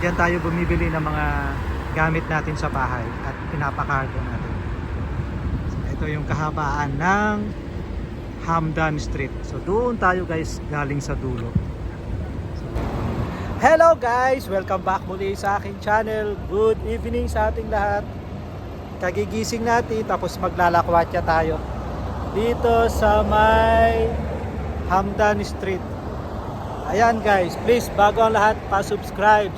Yan tayo bumibili ng mga gamit natin sa bahay at pinapakargo natin. Ito yung kahabaan ng Hamdan Street. So doon tayo guys galing sa dulo. Hello guys! Welcome back muli sa aking channel. Good evening sa ating lahat. Kagigising natin tapos maglalakwatsa tayo dito sa may Hamdan Street. Ayan guys, please bago ang lahat pa-subscribe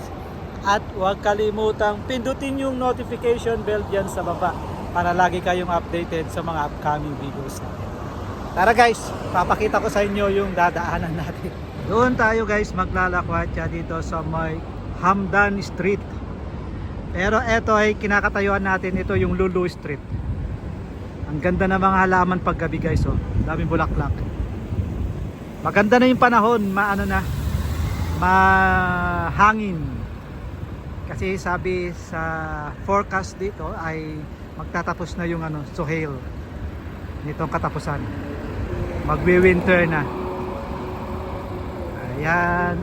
at huwag kalimutang pindutin yung notification bell dyan sa baba para lagi kayong updated sa mga upcoming videos natin. Tara guys, papakita ko sa inyo yung dadaanan natin. Doon tayo guys maglalakwatsa dito sa may Hamdan Street. Pero eto ay kinakatayuan natin, ito yung Lulu Street. Ang ganda ng mga halaman paggabi guys, oh. Daming bulaklak. Maganda na yung panahon, maano na, mahangin. Kasi sabi sa forecast dito ay magtatapos na yung ano, Sohail nitong katapusan. Magwi-winter na. Ayan.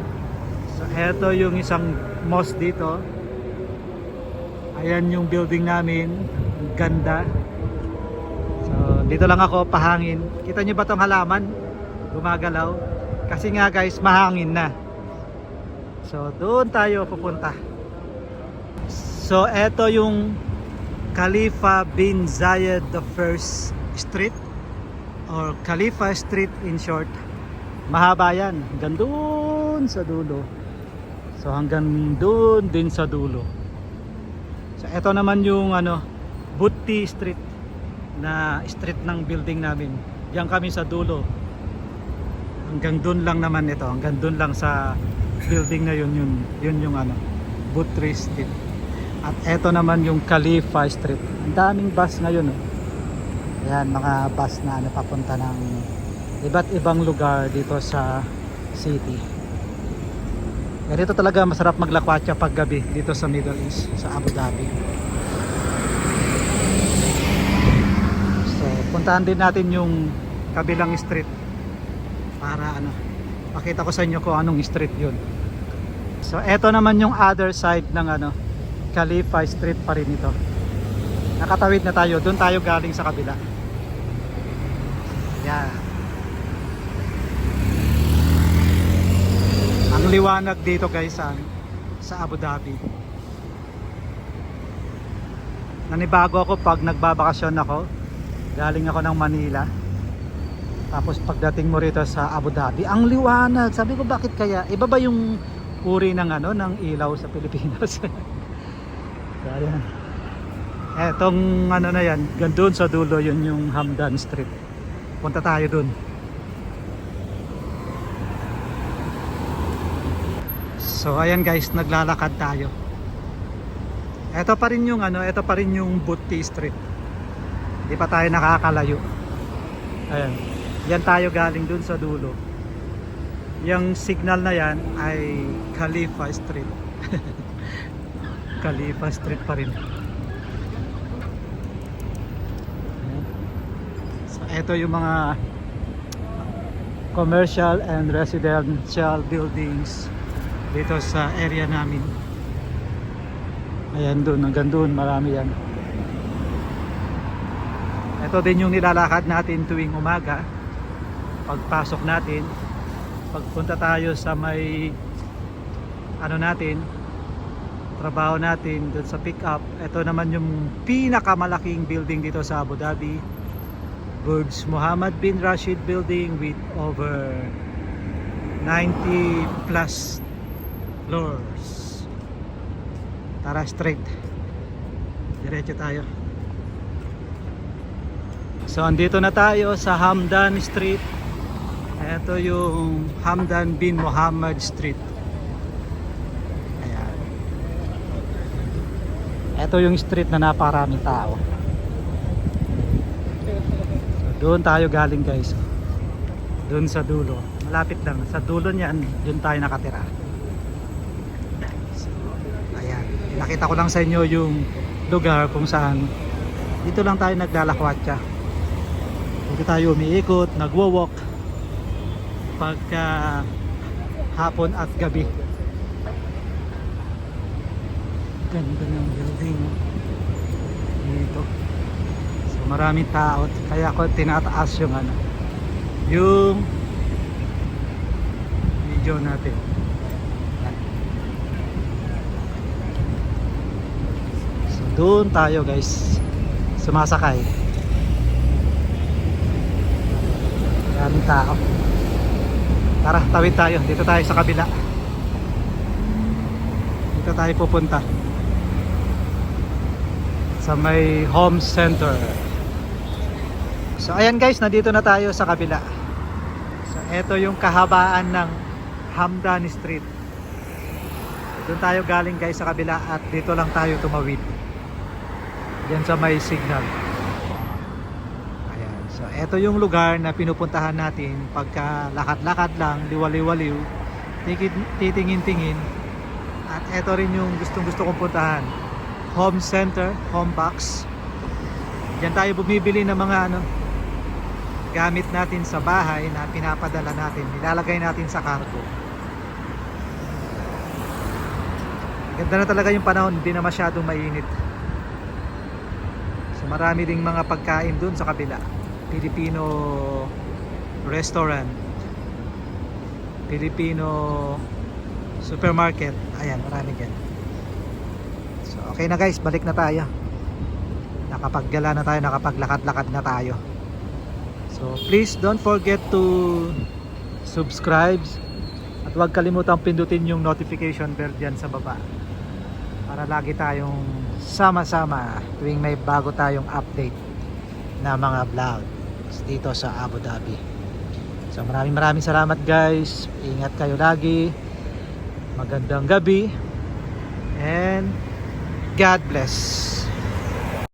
So eto yung isang mosque dito. Ayan yung building namin. Ganda. So dito lang ako pahangin. Kita nyo ba tong halaman? Gumagalaw. Kasi nga guys, mahangin na. So doon tayo pupunta. So eto yung Khalifa bin Zayed the First Street or Khalifa Street in short. Mahaba yan. Hanggang doon sa dulo. So hanggang doon din sa dulo. So eto naman yung ano Butti Street na street ng building namin. Diyan kami sa dulo. Hanggang doon lang naman ito. Hanggang doon lang sa building na yun yun, yun yung ano Butti Street. At eto naman yung Khalifa Street. Ang daming bus ngayon. Oh. Yan, mga bus na ano, papunta ng iba't ibang lugar dito sa city. Ganito talaga masarap maglakwatsa pag gabi dito sa Middle East, sa Abu Dhabi. So, puntahan din natin yung kabilang street para ano, pakita ko sa inyo kung anong street yun. So, eto naman yung other side ng ano, Khalifa Street pa rin ito. Nakatawid na tayo, doon tayo galing sa kabila. Yan. Ang liwanag dito guys sa, sa Abu Dhabi. Nanibago ako pag nagbabakasyon ako. Galing ako ng Manila. Tapos pagdating mo rito sa Abu Dhabi, ang liwanag. Sabi ko bakit kaya? Iba ba yung uri ng ano ng ilaw sa Pilipinas? so, ayan. Etong ano na yan, gandun sa dulo yun yung Hamdan Street. Punta tayo dun. So ayan guys, naglalakad tayo. Ito pa rin yung ano, ito pa rin yung Butti Street. Hindi pa tayo nakakalayo. Ayan. Yan tayo galing dun sa dulo. Yung signal na yan ay Khalifa Street. Khalifa Street pa rin. So ito yung mga commercial and residential buildings dito sa area namin. Ayan doon, hanggang doon, marami yan. Ito din yung nilalakad natin tuwing umaga. Pagpasok natin, pagpunta tayo sa may ano natin, trabaho natin doon sa pick up. Ito naman yung pinakamalaking building dito sa Abu Dhabi. Burj Muhammad bin Rashid building with over 90 plus floors. Tara straight. Diretso tayo. So andito na tayo sa Hamdan Street. Ito yung Hamdan bin Muhammad Street. Ayan. Ito yung street na napakaraming tao. So, doon tayo galing guys. Doon sa dulo. Malapit lang. Sa dulo niyan, doon tayo nakatira. So, ayan. Nakita ko lang sa inyo yung lugar kung saan dito lang tayo nagdalakwatsa. Dito tayo umiikot, nagwo-walk pagka hapon at gabi. Ganda ng building. Dito. So maraming tao. Kaya ako tinataas yung ano. Yung video natin. So doon tayo guys. Sumasakay. Maraming tao. Tara, tawid tayo. Dito tayo sa kabila. Dito tayo pupunta. Sa may home center. So ayan guys, nandito na tayo sa kabila. So ito yung kahabaan ng Hamdan Street. Doon tayo galing guys sa kabila at dito lang tayo tumawid. Diyan sa may signal. Ayan. So ito yung lugar na pinupuntahan natin pagka lakad-lakad lang, liwaliw-waliw, tikid- titingin-tingin. At ito rin yung gustong-gusto kong puntahan. Home center, home box. Diyan tayo bumibili ng mga ano, gamit natin sa bahay na pinapadala natin. Nilalagay natin sa cargo. Ganda na talaga yung panahon, hindi na masyadong mainit. So marami ding mga pagkain dun sa kabila. Filipino restaurant. Filipino supermarket. Ayan, marami dyan. Okay na guys, balik na tayo. Nakapaggala na tayo, nakapaglakad-lakad na tayo. So please don't forget to subscribe at huwag kalimutang pindutin yung notification bell dyan sa baba para lagi tayong sama-sama tuwing may bago tayong update na mga vlog dito sa Abu Dhabi. So maraming maraming salamat guys. Ingat kayo lagi. Magandang gabi. And God bless.